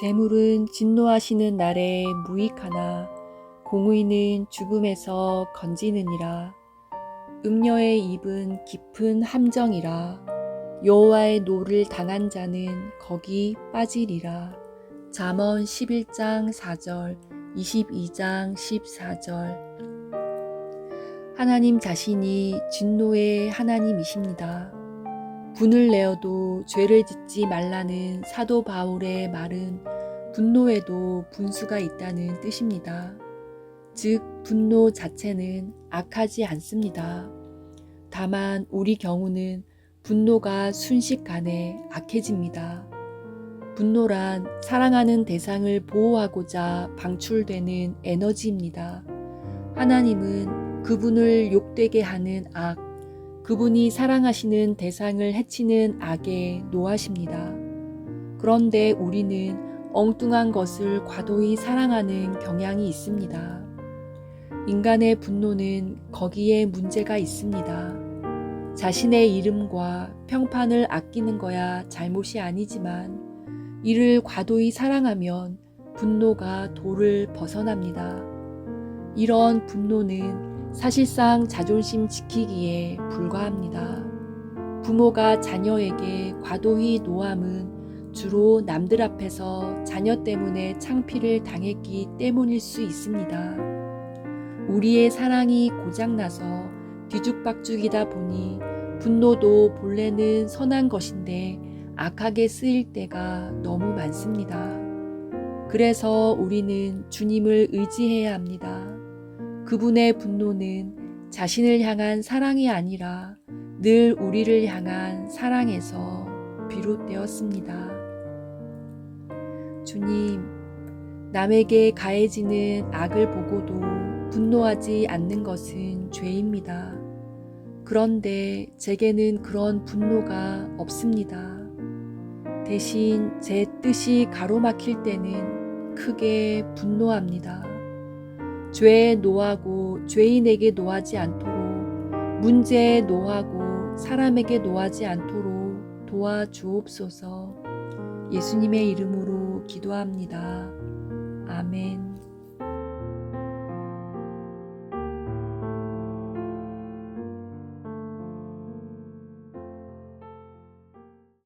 재물은 진노하시는 날에 무익하나 공의는 죽음에서 건지느니라. 음녀의 입은 깊은 함정이라. 여호와의 노를 당한 자는 거기 빠지리라. 잠언 11장 4절, 22장 14절. 하나님 자신이 진노의 하나님이십니다. 분을 내어도 죄를 짓지 말라는 사도 바울의 말은 분노에도 분수가 있다는 뜻입니다. 즉, 분노 자체는 악하지 않습니다. 다만 우리 경우는 분노가 순식간에 악해집니다. 분노란 사랑하는 대상을 보호하고자 방출되는 에너지입니다. 하나님은 그분을 욕되게 하는 악, 그분이 사랑하시는 대상을 해치는 악에 노하십니다. 그런데 우리는 엉뚱한 것을 과도히 사랑하는 경향이 있습니다. 인간의 분노는 거기에 문제가 있습니다. 자신의 이름과 평판을 아끼는 거야 잘못이 아니지만 이를 과도히 사랑하면 분노가 도를 벗어납니다. 이런 분노는 사실상 자존심 지키기에 불과합니다. 부모가 자녀에게 과도히 노함은 주로 남들 앞에서 자녀 때문에 창피를 당했기 때문일 수 있습니다. 우리의 사랑이 고장나서 뒤죽박죽이다 보니 분노도 본래는 선한 것인데 악하게 쓰일 때가 너무 많습니다. 그래서 우리는 주님을 의지해야 합니다. 그분의 분노는 자신을 향한 사랑이 아니라 늘 우리를 향한 사랑에서 비롯되었습니다. 주님, 남에게 가해지는 악을 보고도 분노하지 않는 것은 죄입니다. 그런데 제게는 그런 분노가 없습니다. 대신 제 뜻이 가로막힐 때는 크게 분노합니다. 죄에 노하고 죄인에게 노하지 않도록 문제에 노하고 사람에게 노하지 않도록 도와주옵소서 예수님의 이름으로 기도합니다. 아멘.